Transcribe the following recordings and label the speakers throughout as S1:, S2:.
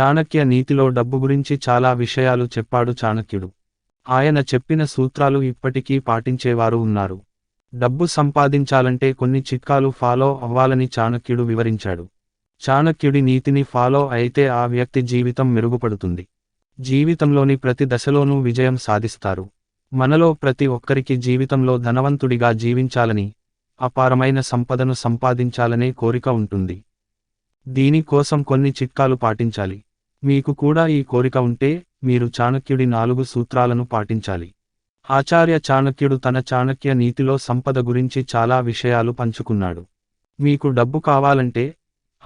S1: చాణక్య నీతిలో డబ్బు గురించి చాలా విషయాలు చెప్పాడు చాణక్యుడు. ఆయన చెప్పిన సూత్రాలు ఇప్పటికీ పాటించేవారు ఉన్నారు. డబ్బు సంపాదించాలంటే కొన్ని చిట్కాలు ఫాలో అవ్వాలని చాణక్యుడు వివరించాడు. చాణక్యుడి నీతిని ఫాలో అయితే ఆ వ్యక్తి జీవితం మెరుగుపడుతుంది. జీవితంలోని ప్రతి దశలోనూ విజయం సాధిస్తారు. మనలో ప్రతి ఒక్కరికి జీవితంలో ధనవంతుడిగా జీవించాలని అపారమైన సంపదను సంపాదించాలనే కోరిక ఉంటుంది. దీనికోసం కొన్ని చిట్కాలు పాటించాలి. మీకు కూడా ఈ కోరిక ఉంటే మీరు చాణక్యుడి నాలుగు సూత్రాలను పాటించాలి. ఆచార్య చాణక్యుడు తన చాణక్య నీతిలో సంపద గురించి చాలా విషయాలు పంచుకున్నాడు. మీకు డబ్బు కావాలంటే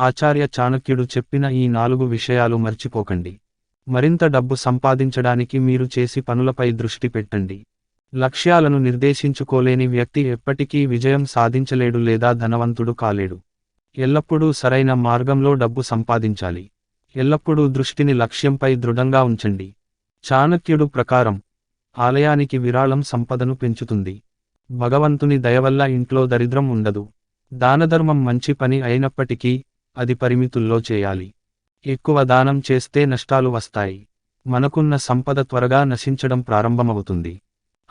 S1: ఆచార్య చాణక్యుడు చెప్పిన ఈ నాలుగు విషయాలు మర్చిపోకండి. మరింత డబ్బు సంపాదించడానికి మీరు చేసి పనులపై దృష్టి పెట్టండి. లక్ష్యాలను నిర్దేశించుకోలేని వ్యక్తి ఎప్పటికీ విజయం సాధించలేడు లేదా ధనవంతుడు కాలేడు. ఎల్లప్పుడూ సరైన మార్గంలో డబ్బు సంపాదించాలి. ఎల్లప్పుడూ దృష్టిని లక్ష్యంపై దృఢంగా ఉంచండి. చాణక్యుడు ప్రకారం ఆలయానికి విరాళం సంపదను పెంచుతుంది. భగవంతుని దయవల్ల ఇంట్లో దరిద్రం ఉండదు. దానధర్మం మంచి పని అయినప్పటికీ అది పరిమితుల్లో చేయాలి. ఎక్కువ దానం చేస్తే నష్టాలు వస్తాయి. మనకున్న సంపద త్వరగా నశించడం ప్రారంభమవుతుంది.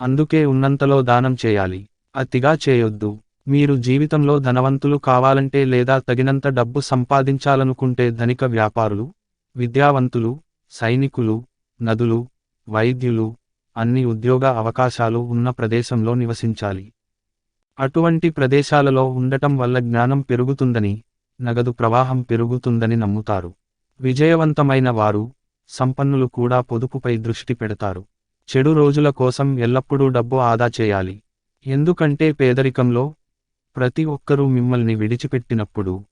S1: అందుకే ఉన్నంతలో దానం చేయాలి. అతిగా చేయొద్దు. మీరు జీవితంలో ధనవంతులు కావాలంటే లేదా తగినంత డబ్బు సంపాదించాలనుకుంటే ధనిక వ్యాపారులు విద్యావంతులు సైనికులు నదులు వైద్యులు అన్ని ఉద్యోగ అవకాశాలు ఉన్న ప్రదేశంలో నివసించాలి. అటువంటి ప్రదేశాలలో ఉండటం వల్ల జ్ఞానం పెరుగుతుందని నగదు ప్రవాహం పెరుగుతుందని నమ్ముతారు. విజయవంతమైన వారు సంపన్నులు కూడా పొదుపుపై దృష్టి పెడతారు. చెడు రోజుల కోసం ఎల్లప్పుడూ డబ్బు ఆదా చేయాలి. ఎందుకంటే పేదరికంలో ప్రతి ఒక్కరూ మిమ్మల్ని విడిచిపెట్టినప్పుడు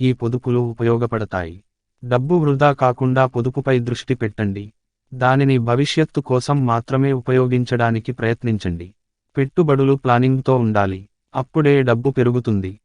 S1: ఈ పొదుపులు ఉపయోగపడతాయి. డబ్బు వృధా కాకుండా పొదుపుపై దృష్టి పెట్టండి. దానిని భవిష్యత్తు కోసం మాత్రమే ఉపయోగించడానికి ప్రయత్నించండి. పెట్టుబడులు ప్లానింగ్తో ఉండాలి. అప్పుడే డబ్బు పెరుగుతుంది.